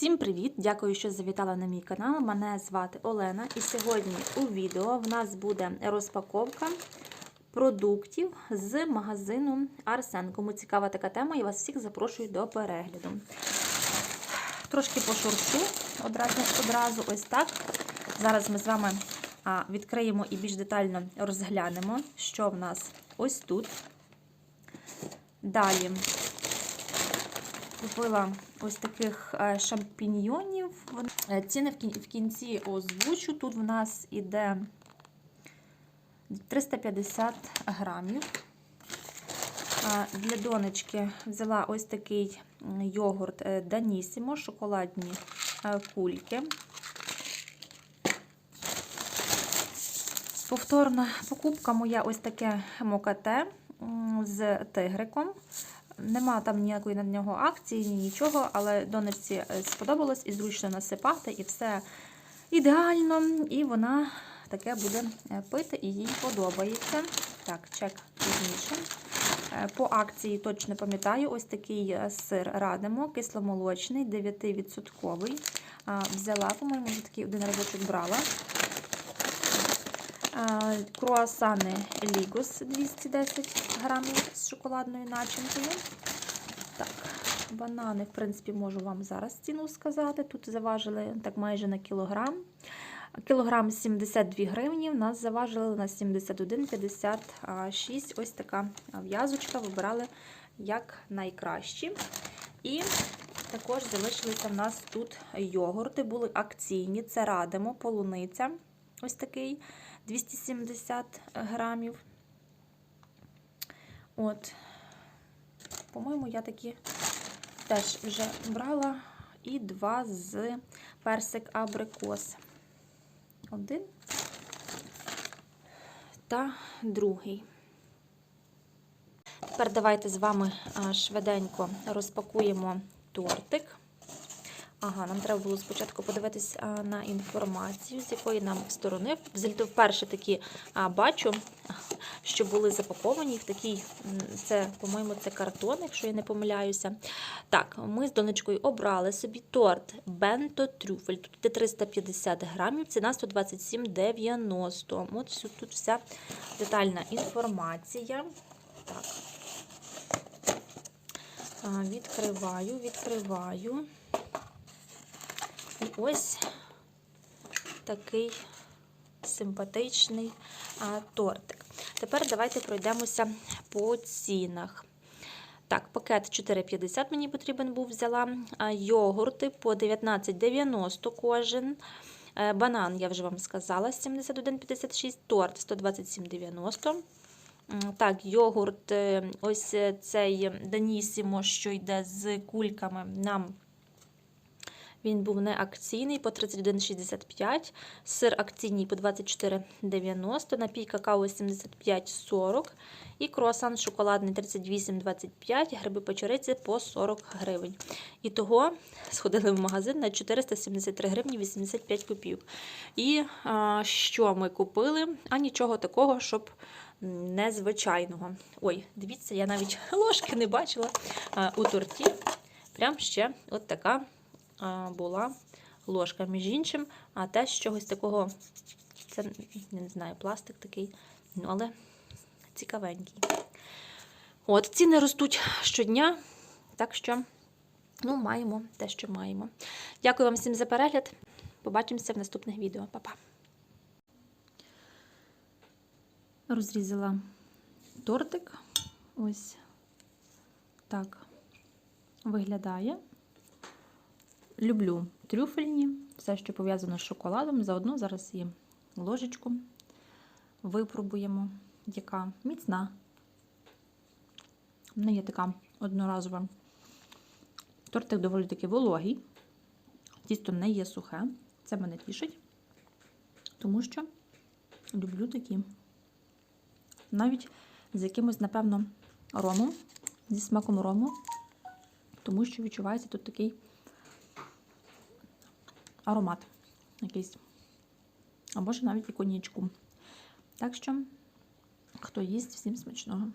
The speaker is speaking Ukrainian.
Всім привіт! Дякую, що завітала на мій канал. Мене звати Олена, і сьогодні у відео в нас буде розпаковка продуктів з магазину Арсен. Кому цікава така тема, я вас всіх запрошую до перегляду. Трошки пошуршу одразу, одразу ось так. Зараз ми з вами відкриємо і більш детально розглянемо, що в нас ось тут. Далі купила ось таких е, шампіньйонів. Е, Ціни в кінці озвучу. Тут в нас іде 350 грамів. Для донечки взяла ось такий йогурт Данісімо, шоколадні е, кульки. Повторна покупка моя ось таке мокате з тигриком. Нема там ніякої на нього акції, ні нічого, але донечці сподобалось і зручно насипати, і все ідеально. І вона таке буде пити, і їй подобається. Так, чек пізніше. По акції точно пам'ятаю, ось такий сир радимо, кисломолочний, 9%. Взяла, по-моєму, такий один разочок брала. Круасани Лігус 210 грамів з шоколадною начинкою. Так, банани, в принципі, можу вам зараз ціну сказати. Тут заважили так майже на кілограм. Кілограм 72 гривні, в нас заважили на 71,56. Ось така в'язочка. Вибирали як найкращі. І також залишилися в нас тут йогурти, були акційні. Це радимо, полуниця. Ось такий 270 грамів. От, по-моєму, я такі теж вже брала. І два з персик абрикос. Один та другий. Тепер давайте з вами швиденько розпакуємо тортик. Ага, нам треба було спочатку подивитись на інформацію, з якої нам сторони. Взагалі, вперше такі бачу, що були запаковані в такий, це, по-моєму, це картон, якщо я не помиляюся. Так, ми з донечкою обрали собі торт Бенто Трюфель. Тут йде 350 грамів, ціна 127,90. От тут вся детальна інформація. Так. Відкриваю, відкриваю. Ось такий симпатичний тортик. Тепер давайте пройдемося по цінах. Так, пакет 4,50 мені потрібен був взяла. Йогурти по 19,90 кожен. Е, банан, я вже вам сказала, 71,56, торт 127,90. Так, йогурт, е, ось цей Данісімо, що йде з кульками, нам він був не акційний по 31,65, сир акційний по 24,90, напій какао 75,40 і круасан шоколадний 38,25, гриби печериці по 40 гривень. І того сходили в магазин на 473 гривні 85 копійок. І а, що ми купили? А нічого такого, щоб незвичайного. Ой, дивіться, я навіть ложки не бачила а, у торті. Прям ще от така була ложка, між іншим, а те з чогось такого, це, не знаю, пластик такий, ну, але цікавенький. От, ціни ростуть щодня, так що, ну, маємо те, що маємо. Дякую вам всім за перегляд. Побачимося в наступних відео. Па-па! Розрізала тортик. Ось так виглядає. Люблю трюфельні, все, що пов'язано з шоколадом. Заодно зараз і ложечку випробуємо, яка міцна. Не є така одноразова. Тортик доволі таки вологий. Тісто не є сухе. Це мене тішить, тому що люблю такі. Навіть з якимось, напевно, ромом, зі смаком рому, тому що відчувається тут такий аромат якийсь. Або ж навіть і конічку. Так що, хто їсть, всім смачного.